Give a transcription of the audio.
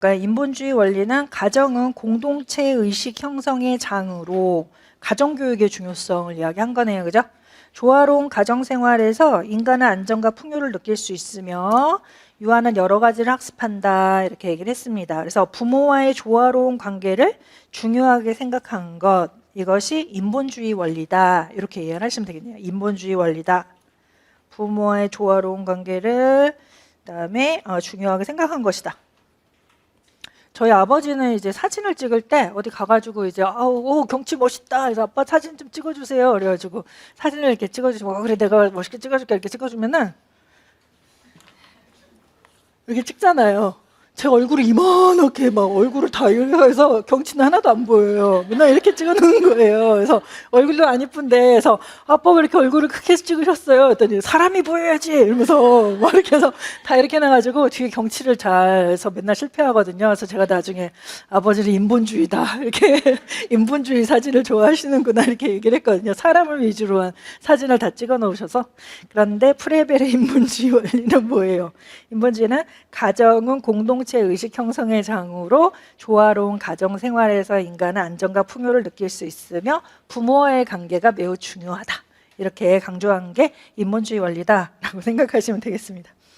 그러니까 인본주의 원리는 가정은 공동체 의식 형성의 장으로 가정교육의 중요성을 이야기한 거네요. 그죠? 조화로운 가정 생활에서 인간은 안정과 풍요를 느낄 수 있으며 유아는 여러 가지를 학습한다 이렇게 얘기를 했습니다. 그래서 부모와의 조화로운 관계를 중요하게 생각한 것 이것이 인본주의 원리다 이렇게 이해를 하시면 되겠네요. 인본주의 원리다. 부모와의 조화로운 관계를 그다음에 어, 중요하게 생각한 것이다. 저희 아버지는 이제 사진을 찍을 때 어디 가가지고 이제 아우 오, 경치 멋있다. 그래서 아빠 사진 좀 찍어주세요. 그래가지고 사진을 이렇게 찍어주시고 어, 그래 내가 멋있게 찍어줄게 이렇게 찍어주면은 이렇게 찍잖아요. 제 얼굴이 이만하게 막 얼굴을 다 해서 경치는 하나도 안 보여요. 맨날 이렇게 찍어놓은 거예요. 그래서 얼굴도 안 이쁜데, 그래서 아빠 왜 이렇게 얼굴을 크게 찍으셨어요? 했더니 사람이 보여야지 이러면서 막 이렇게 해서 다 이렇게 해놔가지고 뒤에 경치를 잘 해서 맨날 실패하거든요. 그래서 제가 나중에 아버지는 인본주의다 이렇게 인본주의 사진을 좋아하시는구나 이렇게 얘기를 했거든요. 사람을 위주로 한 사진을 다 찍어 놓으셔서 그런데 프레벨의 인본주의 원리는 뭐예요? 인본주의는 가정은 공동 체 의식 형성의 장으로 조화로운 가정 생활에서 인간은 안정과 풍요를 느낄 수 있으며 부모와의 관계가 매우 중요하다. 이렇게 강조한 게 인본주의 원리다라고 생각하시면 되겠습니다.